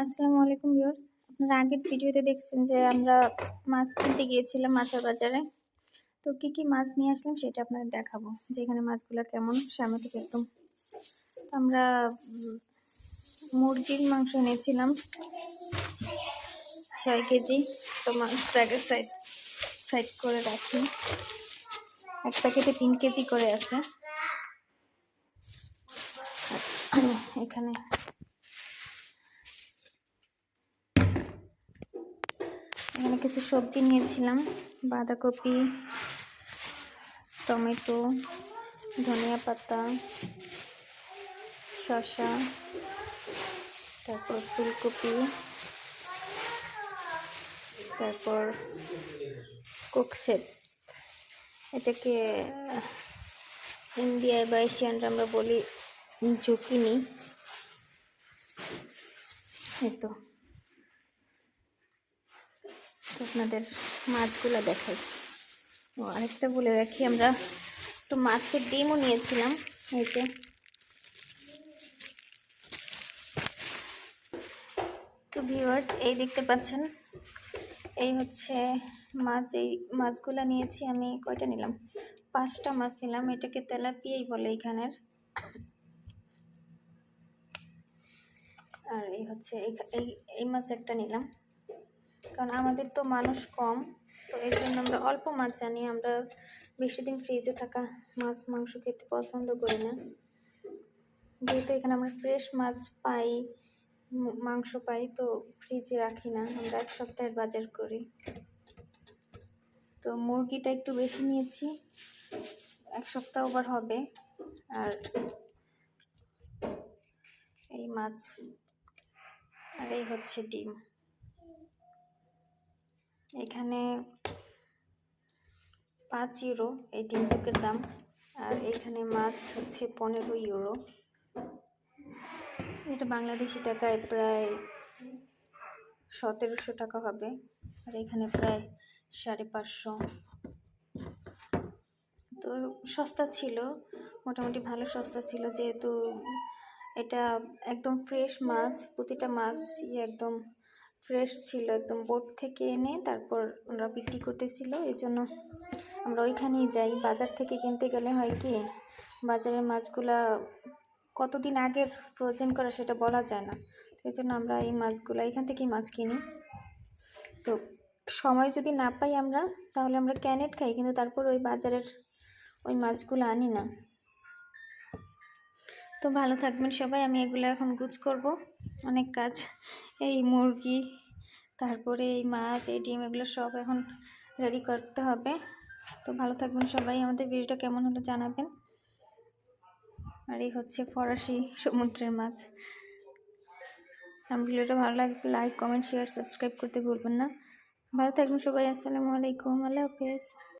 আসসালামু আলাইকুম ভিউয়ার্স। আপনারা আগের ভিডিওতে দেখছেন যে আমরা মাছ কিনতে গিয়েছিলাম মাছের বাজারে। তো কি কি মাছ নিয়ে আসলাম সেটা আপনাদের দেখাবো। যে এখানে মাছগুলো কেমন, সামনে থেকে একদম আমরা মুরগির মাংস নিয়েছিলাম ছয় কেজি। তো মাংসটাকে সাইজ সাইড করে রাখি। এক প্যাকেটে তিন কেজি করে আছে। এখানে এখানে কিছু সবজি নিয়েছিলাম, বাঁধাকপি, টমেটো, ধনিয়া পাতা, শসা, তারপর ফুলকপি, তারপর কোকসেট এটাকে ইন্ডিয়ায় বা এশিয়ানরা আমরা বলি ঝুঁকিনি। এই তো তো। আপনাদের মাছগুলো দেখাই। ও, আরেকটা বলে রাখি, আমরা একটু মাছের ডিমও নিয়েছিলাম, এই যে। তো ভিউয়ার্স এই দেখতে পাচ্ছেন, এই হচ্ছে মাছ, এই মাছগুলো নিয়েছি আমি, কয়টা নিলাম? পাঁচটা মাছ নিলাম, এটাকে তেলাপিয়াই বলে এখানের। আর এই হচ্ছে, এই- এই এই মাছ একটা নিলাম। কারণ আমাদের তো মানুষ কম, তো এই জন্য আমরা অল্প মাছ জানি, আমরা বেশি দিন ফ্রিজে থাকা মাছ, মাংস খেতে পছন্দ করি না। যেহেতু এখানে আমরা ফ্রেশ মাছ পাই মাংস পাই, তো ফ্রিজে রাখি না, আমরা এক সপ্তাহের বাজার করি। তো মুরগিটা একটু বেশি নিয়েছি, এক সপ্তাহ ওভার হবে, আর এই মাছ, আর এই হচ্ছে ডিম। এখানে পাঁচ ইউরো এই ডিমটুকের দাম। আর এখানে মাছ হচ্ছে পনেরো ইউরো। এটা বাংলাদেশি টাকায় প্রায় সতেরোশো টাকা হবে। আর এখানে প্রায় সাড়ে পাঁচশো। তো সস্তা ছিল, মোটামুটি ভালো সস্তা ছিল যেহেতু এটা একদম ফ্রেশ মাছ, প্রতিটা মাছ একদম ফ্রেশ ছিল, একদম বোট থেকে এনে তারপর ওরা বিক্রি করতেছিল। এই জন্য আমরা ওইখানেই যাই। বাজার থেকে কিনতে গেলে হয় কি, বাজারের মাছগুলা কতদিন আগের ফ্রোজেন করা সেটা বলা যায় না। এই জন্য আমরা এই মাছগুলো, এখান থেকেই মাছ কিনি। তো সময় যদি না পাই আমরা, তাহলে আমরা ক্যানেট খাই, কিন্তু তারপর ওই বাজারের ওই মাছগুলো আনি না। তো ভালো থাকবেন সবাই, আমি এগুলো এখন গুছ করব। অনেক কাজ, এই মুরগি, তারপরে এই মাছ, এই ডিম, এগুলো সব এখন রেডি করতে হবে। তো ভালো থাকবেন সবাই, আমাদের ভিডিওটা কেমন হলো জানাবেন। আর এই হচ্ছে ফরাসি সমুদ্রের মাছ। আমার ভিডিওটা ভালো লাগলে লাইক কমেন্ট শেয়ার সাবস্ক্রাইব করতে ভুলবেন না। ভালো থাকবেন সবাই, আসসালামু আলাইকুম, আল্লাহ হাফেজ।